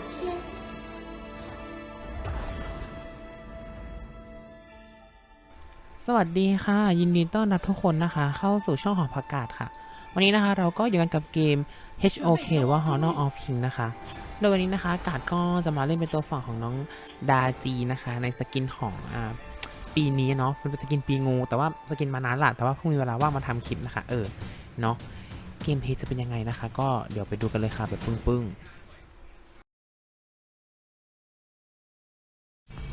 天。สวัสดีค่ะ ยินดีต้อนรับทุกคนนะคะ เข้าสู่ช่องของผักกาดค่ะ วันนี้นะคะเราก็อยู่กันกับเกม HOK หรือว่า Honor of King นะคะ โดยวันนี้นะคะกาดก็จะมาเล่นเป็นตัวฝั่งของน้องดาจีนะคะ ในสกินของอ่าปีนี้เนาะมันเป็นสกินปีงู แต่ว่าสกินมานานละแต่ว่าเพิ่งมีเวลาว่างมาทำคลิปนะคะ เออเนาะเกมเพย์จะเป็นยังไงนะคะ ก็เดี๋ยวไปดูกันเลยค่ะแบบปึ้งๆ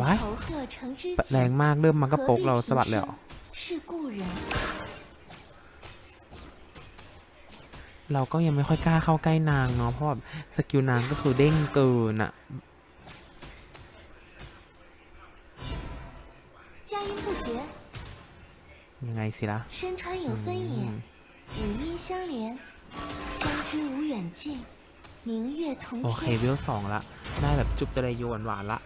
ว้ายแรงมากเริ่มมันก็ปกเราสะบัดแล้วเราก็ยังไม่ค่อยกล้าเข้าใกล้นางเนาะเพราะสกิลนางก็คือเด้งเกินอะยังไงสิละโอเคเวลสองละ ได้แบบจุบจะไรโยนหวานละ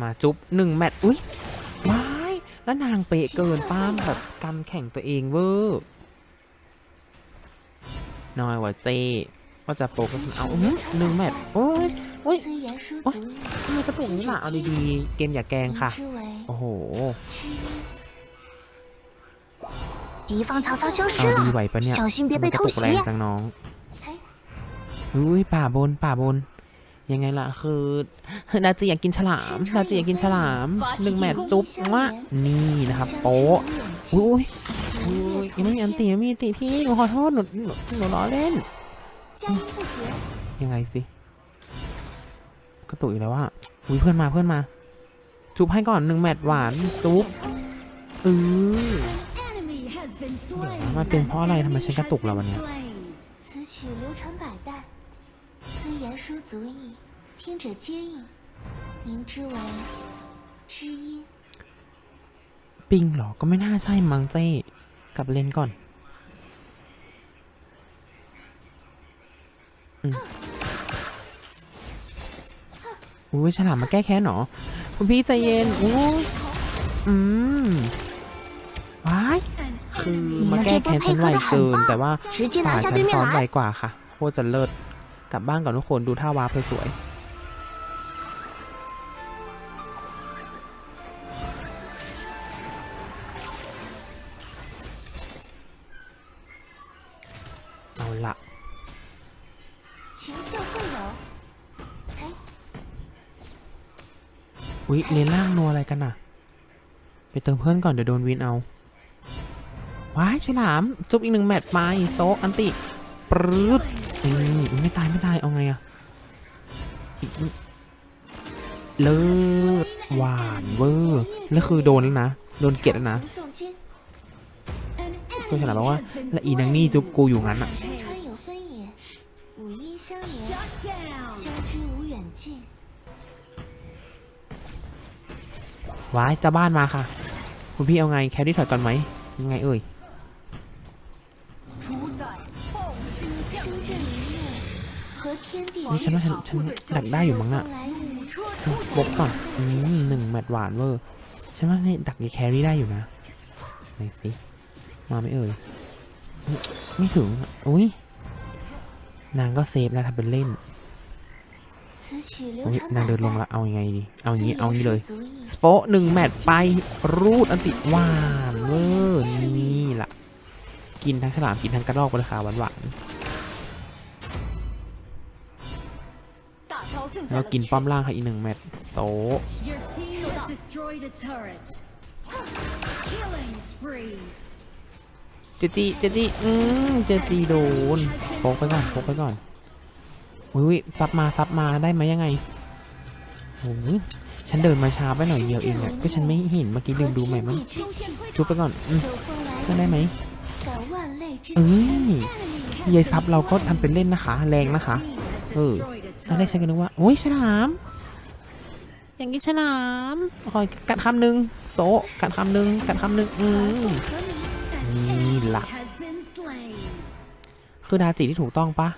มาจุ๊บหนึ่งแมตช์อุ้ยว้าย แล้วนางเป๊ะเกินป้ามแบบกันแข่งตัวเองเวอร์น้อยกว่าเจว่าจะโปกก็คือเอาอื้อหือหนึ่งแมตช์โอ้ย อุ๊ย 虽言书 โอ๊ย 足矣， ทำไมกระตุกนี้ล่ะ เอาดีๆ เกมอย่าแกล้ง 明 ค่ะ 之为 โอ้โห 知音。敌方曹操消失 เอาดี 了， ไหวปะเนี่ย 小心别 ทำไม 被 กระ 偷 ตุกแรง 袭。 จังน้อง 哎， อุ้ยป่าบนป่าบน ยังไงล่ะคือนาจีอยากกินฉลามนาจีอยากกินฉลามหนึ่งแมตจุ๊บวะนี่นะครับโป๊ะอุ้ยอุ้ยยังไม่มีอันตีไม่มีตีพี่หนูขอโทษหนูหนูล้อเล่น ยังไงสิกระตุกอีกแล้วว่าอุ้ยเพื่อนมาเพื่อนมา จุ๊บให้ก่อนหนึ่งแมตหวานจุ๊บเออมันเป็นเพราะอะไรทำไมฉันกระตุกเราวันนี้ 虽言书足矣，听者皆应，明之为知音。 ปิงเหรอ ก็ไม่น่าใช่มังเจ้กลับเลนก่อนอืมอุ้ยฉลามมาแก้แค้นเหรอ คุณพี่ใจเย็นอุ้ยอืมว้าย คือมาแก้แค้นฉันไวเกิน แต่ว่า 直接 ป่า 拿下 ฉัน 对面 ซ้อมไว 来。 กว่าค่ะโคตรจะเลิศ กลับบ้านก่อนทุกคนดูท่าวาเพอสวยเอาละอุ๊ยเลนล่างนัวอะไรกันน่ะ ไปเติมเพื่อนก่อนเดี๋ยวโดนวินเอาว้ายฉลาม จุบอีกหนึ่งแมตช์ไปโซอันติ ปรึ๊ดนี่ไม่ตายไม่ตายเอาไงอะเลิศหวานเวอร์แล้วคือโดนแล้วนะโดนเกลีดแล้วนะคุณฉลาดบอกว่าและอีนางนี่จุบกูอยู่งั้นอะว้ายจะบ้านมาค่ะ คุณพี่เอาไงแครี่ถอยก่อนไหมยังไงเอ่ย 声震一怒，和天地 นี่ฉันว่าฉันฉันดักได้อยู่มั้งอะ 风来日 บกก่อน อืมหนึ่งแมตช์หวานเวอร์ ฉันว่านี่ดักยีแครี่ได้อยู่นะไหนสิ มาไม่เอ่ยไม่ไม่ถึงอะอุ้ย นางก็เซฟแล้วทำเป็นเล่น 此曲流 อุ๊ย 传 นาง 百 เดินลง 代， ละ เอายังไงดี เอาอย่าง 虽 นี้ เอาอย่างนี้ 言 เลย 书足矣 สโปะหนึ่งแมตช์ไป รูดอันติหวานเวอร์ นี่ล่ะ กินทั้งฉลามกินทั้งกระรอกราคาหวานหวานแล้วกินป้อมล่างค่ะอีกหนึ่งแมตโซเจจีเจจีอืมเจจีโดนโฟกไปก่อนโฟกไปก่อนอุ้ยซับมาซับมาได้ไหมยังไงโอ้ฉันเดินมาช้าไปหน่อยเดียวเองอะก็ฉันไม่เห็นเมื่อกี้ลืมดูใหม่มั้งชุบไปก่อนอืมได้ไหม เอ้ยยายซับเราก็ทำเป็นเล่นนะคะ แรงนะคะ เออตอนแรกฉันก็นึกว่า โอ้ยฉลาม อย่างนี้ฉลามคอยกัดคำหนึ่งโซกัดคำหนึ่งกัดคำหนึ่งอืมนี่ละคือดาจีที่ถูกต้องปะ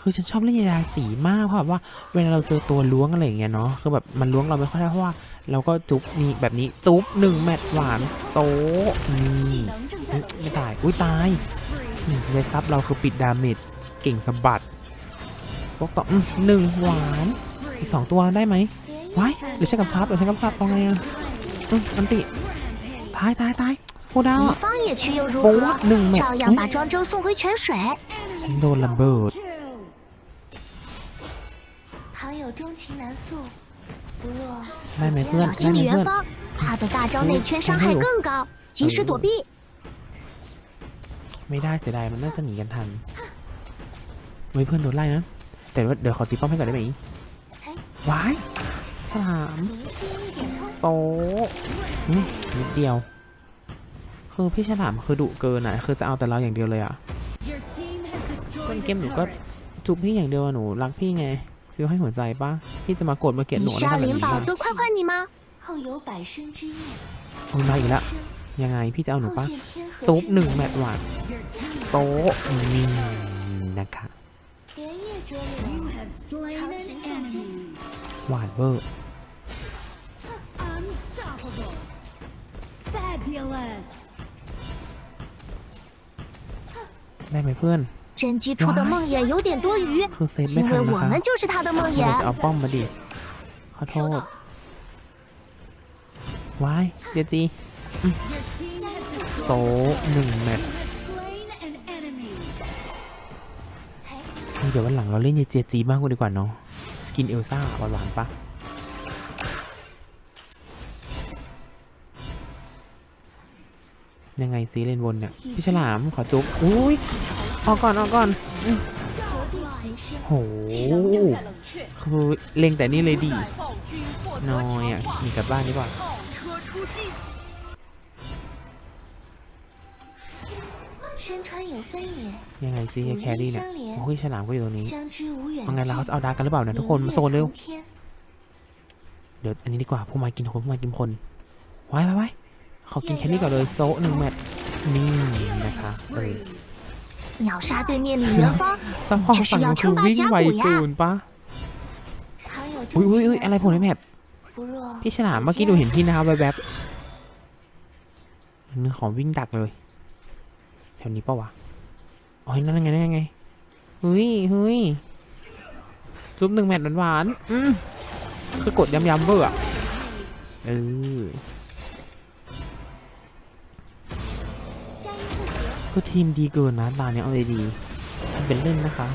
คือฉันชอบเล่นยาดาจีมากเพราะแบบว่าเวลาเราเจอตัวล้วงอะไรอย่างเงี้ยเนาะคือแบบมันล้วงเราไม่ค่อยได้เพราะว่าเราก็จุ๊บนี่แบบนี้จุ๊บหนึ่งแมตช์หวานโซนี่ ไม่ตาย อุ้ยตายนี่ยายซับเราคือปิดดาเมจเก่งสะบัดพวกต่ออืมหนึ่งหวาน อีกสองตัวได้ไหม 别 ว้าย 一 หรือใช้กับซับหรือใช้กับซับเอาไงอะอืมอันติ Rampage. ตายตายตายกูดาว 敌 อะ 方也去又如 โป๊ะ 何？ หนึ่งแมตช์ 照样 เฮ้ย 把庄周送回泉水。 ฉันโดนระเบิด Kill. 旁有钟情难诉，不若 ได้ไหมเพื่อน 小 ได้ 心 ไหม 李 เพื่อ 元 น 芳，他的大招内圈伤害更高，及时躲避。 ไม่ได้เสียดายมันน่าจะหนีกันทันเว้ยเพื่อนโดนไล่นะ แต่ว่าเดี๋ยวขอตีป้อมให้ก่อนได้ไหมวายฉลามโซนิดเดียว คือพี่ฉลามคือดุเกินอะ คือจะเอาแต่เราอย่างเดียวเลยอะต้นเกมหนูก็จูบพี่อย่างเดียวหนูรักพี่ไงฟิวให้หัวใจปะพี่จะมาโกรธมาเกลียดหนูอะไรแบบนี้นะโอ้ยมาอีกแล้ว ยังไงพี่จะเอาหนู 后 ปะ 见天河 จุบ 之 หนึ่ง 美 แมตช์หวาน Your team โซนี่นะคะ 连夜折 you 柳， have slain an enemy. หวานเวอร์ Unstoppable. Fabulous. ได้ไหมเพื่อน 甄姬出的梦魇有点多余， คือเซฟไม่ 因 ทั 为 นนะ 我 คะ 们就是他的梦 เราจะ 魇。 เอาป้อมมาดิ ขอโทษวายเจจี Your team has โต๊ะหนึ่งแมตช์เดี๋ยววันหลังเราเล่นยเจจีบ้างกันดีกว่าเนาะสกินเอลซ่าวันหลังปะยังไงซีเลนวนเนี่ย พี่ฉลามขอจุ๊บอุ้ยออกก่อนออกก่อนโหคือเล็งแต่นี่เลยดีน้อยอะมีกลับบ้านดีกว่า 山川有分野， ยังไงซีแครี่เนี่ยโอ้ยฉลามก็อยู่ตรงนี้ 相知无远 เอาไงเราเขา 近， จะเอาดาร์กกันหรือเปล่าเนี่ยทุกคนมาโซนเร็ว 明月同天 เดี๋ยวอันนี้ดีกว่าผู้มากินคนผู้มากินคนไว้ไว้ไว้ขอกินแค่นี้ก่อนเลยโซะหนึ่งแมตช์นี่นะคะเออ 秒杀对面李元芳， ซัพพอร์ตฝั่งนู้นคือวิ่งไวเกินปะ 旁有 อุ้ย 钟 อุ้ย 情 อุ้ยอะไร 难 ผมใน 诉， แมป 不若 พี่ฉลามเมื่อกี้ดูเห็นพี่นะคะแวบๆนึกของวิ่งดักเลย แถวนี้ปะวะอ๋อนั่นไงนั่นไงเฮ้ยเฮ้ยซุปหนึ่งแมตช์หวานๆอืมคือกดย้ำๆเบอร์อะเออ 佳音不绝， คือทีมดีเกินนะตาเนี้ยเอาดีๆทำเป็นเล่นนะคะ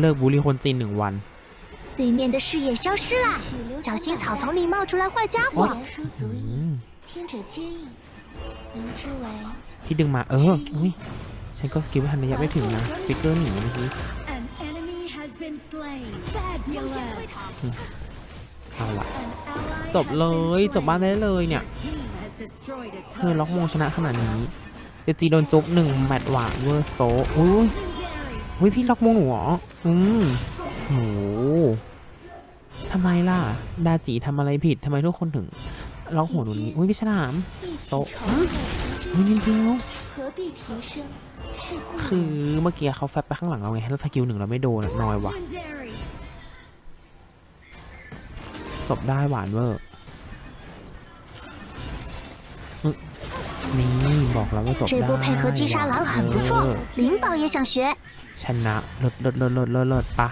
เลิกบูลลี่คนจีนหนึ่งวัน 对面的视野消失了，取流小传心草丛百代，里冒出来坏家自伙。言书足 อื 矣， ม 听者皆应。明之为 พี่ดึงมาเอออุ้ยฉันก็สกิลไม่ทันระยะไม่ถึงนะฟิกเกอร์หนีเมื่อกี้ An enemy has been slain. Fabulous. เอาละ An ally จบเลยจบบ้านได้เลยเนี่ย Your team has destroyed a เธอล็อก turret. โมงชนะขนาดนี้เจจีโดนจุ๊บหนึ่งแมตช์หวานเวอร์โซอุ้ย Legendary. อุ้ยพี่ล็อกโมงหนูเหรออืมโหทำไมล่ะ ดาจีทำอะไรผิดทำไมทุกคนถึงล็อกหัวหนูนี้อุ้ยพี่ฉลาม一起 เฮ้นิเดียวคือเมื่อกี้เขาแฟบไปข้างหลังเราไงแล้วสกิลหนึ่งเราไม่โดนน้อยว่ะจบได้หวานเวอร์นี่บอกแล้วว่าจบได้ชนะลดลดลดลดลดลดศปะ